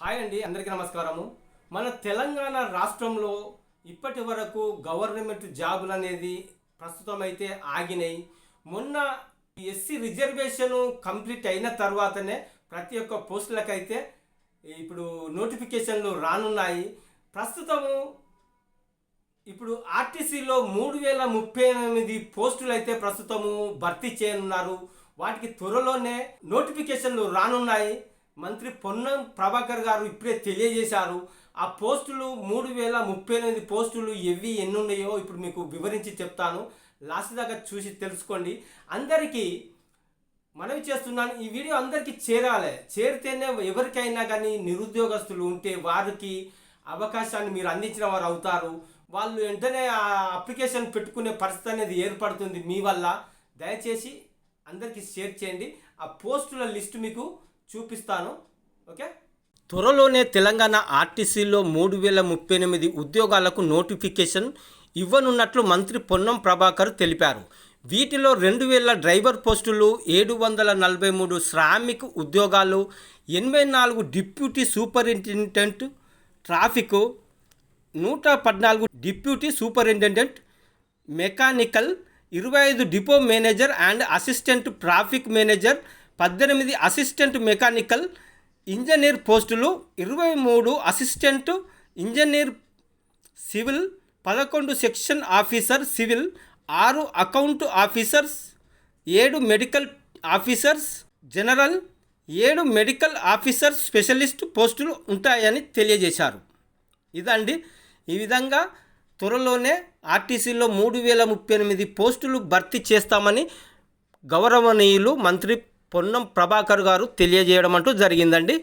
Hi అండి అందరికీ నమస్కారము. మన తెలంగాణ రాష్ట్రంలో ఇప్పటి వరకు గవర్నమెంట్ జాబులు అనేది ప్రస్తుతం అయితే ఆగినాయి. మొన్న ఎస్సీ రిజర్వేషన్ కంప్లీట్ అయిన తర్వాతనే ప్రతి ఒక్క పోస్టులకైతే ఇప్పుడు నోటిఫికేషన్లు రానున్నాయి. ప్రస్తుతము ఇప్పుడు ఆర్టీసీలో మూడు వేల ముప్పై ఎనిమిది పోస్టులు అయితే ప్రస్తుతము భర్తీ చేయనున్నారు. వాటికి త్వరలోనే నోటిఫికేషన్లు రానున్నాయి. మంత్రి పొన్నం ప్రభాకర్ గారు ఇప్పుడే తెలియజేశారు. ఆ పోస్టులు మూడు వేల ముప్పై ఎనిమిది పోస్టులు ఎవి ఎన్ని ఉన్నాయో ఇప్పుడు మీకు వివరించి చెప్తాను. లాస్ట్ దాకా చూసి తెలుసుకోండి. అందరికీ మనవి చేస్తున్నాను. ఈ వీడియో అందరికీ చేరాలి. చేరితేనే ఎవరికైనా కానీ నిరుద్యోగస్తులు ఉంటే వారికి అవకాశాన్ని మీరు అందించిన వారు అవుతారు. వాళ్ళు వెంటనే ఆ అప్లికేషన్ పెట్టుకునే పరిస్థితి అనేది ఏర్పడుతుంది మీ వల్ల. దయచేసి అందరికీ షేర్ చేయండి. ఆ పోస్టుల లిస్ట్ మీకు చూపిస్తాను. ఓకే? త్వరలోనే తెలంగాణ ఆర్టీసీలో మూడు వేల ముప్పై ఎనిమిది ఉద్యోగాలకు నోటిఫికేషన్ ఇవ్వనున్నట్లు మంత్రి పొన్నం ప్రభాకర్ తెలిపారు. వీటిలో రెండు వేల డ్రైవర్ పోస్టులు ఏడు వందల నలభై మూడు శ్రామిక్ ఉద్యోగాలు ఎనభై నాలుగు డిప్యూటీ సూపరింటెండెంట్ ట్రాఫిక్ నూట పద్నాలుగు డిప్యూటీ సూపరింటెండెంట్ మెకానికల్ ఇరవై ఐదు depot manager and assistant traffic manager పద్దెనిమిది అసిస్టెంట్ మెకానికల్ ఇంజనీర్ పోస్టులు ఇరవై మూడు అసిస్టెంట్ ఇంజనీర్ సివిల్ పదకొండు సెక్షన్ ఆఫీసర్ సివిల్ ఆరు అకౌంట్ ఆఫీసర్స్ ఏడు మెడికల్ ఆఫీసర్స్ జనరల్ ఏడు మెడికల్ ఆఫీసర్ స్పెషలిస్ట్ పోస్టులు ఉంటాయని తెలియజేశారు. ఇదండి. ఈ విధంగా త్వరలోనే ఆర్టీసీలో మూడు వేల ముప్పై ఎనిమిది పోస్టులు భర్తీ చేస్తామని గౌరవనీయులు మంత్రి పొన్నం ప్రభాకర్ గారు తెలియజేయడం అంటూ జరిగిందండి.